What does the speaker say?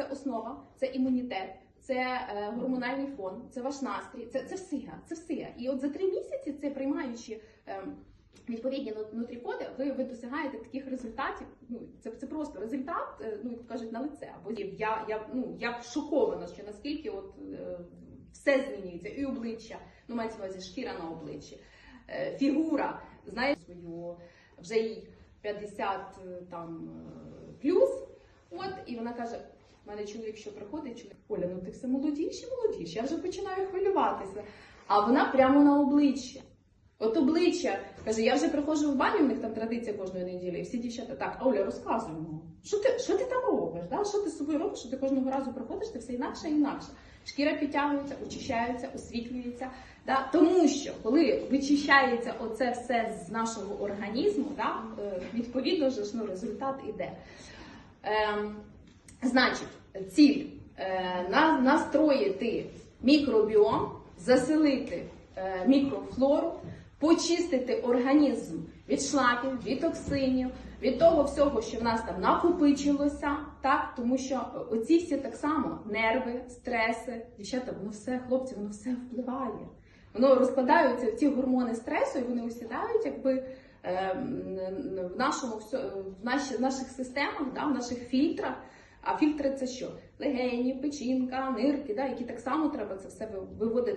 це основа, це імунітет, це е, гормональний фон, це ваш настрій, це, це все, це все. І от за три місяці, це приймаючи. ем, Відповідні ну- нутрікоди, ви, ви досягаєте таких результатів. Ну це, це просто результат, е, ну як кажуть, на лице. Або я, я ну я шокована, що наскільки от е, все змінюється, і обличчя, ну мається на увазі шкіра на обличчі, е, фігура, знаєте, свою вже їй 50 е, там плюс. От і вона каже: в мене чоловік, що приходить, чоловік, Оля, ну ти все молодіше, молодіше, я вже починаю хвилюватися. А вона прямо на обличчі. От обличчя каже, я вже приходжу в баню, в них там традиція кожної неділі, і всі дівчата так, Оля, розказуй мені, що ти, що ти там робиш? Да? Що ти з собою робиш, що ти кожного разу приходиш, ти все інакше і інакше. Шкіра підтягується, очищається, освітлюється. Да? Тому що коли вичищається оце все з нашого організму, да? е, відповідно ж ну, результат іде. Ем, значить, ціль е, настроїти мікробіом, заселити е, мікрофлору, почистити організм від шлаків, від токсинів, від того всього, що в нас там накопичилося, так тому що оці всі так само нерви, стреси, дівчата, воно все, хлопці, воно все впливає. Воно розкладаються ці гормони стресу, і вони осідають, якби е, в нашому в наших системах, да, в наших фільтрах. А фільтри це що? Легені, печінка, нирки, да, які так само треба це все виводити.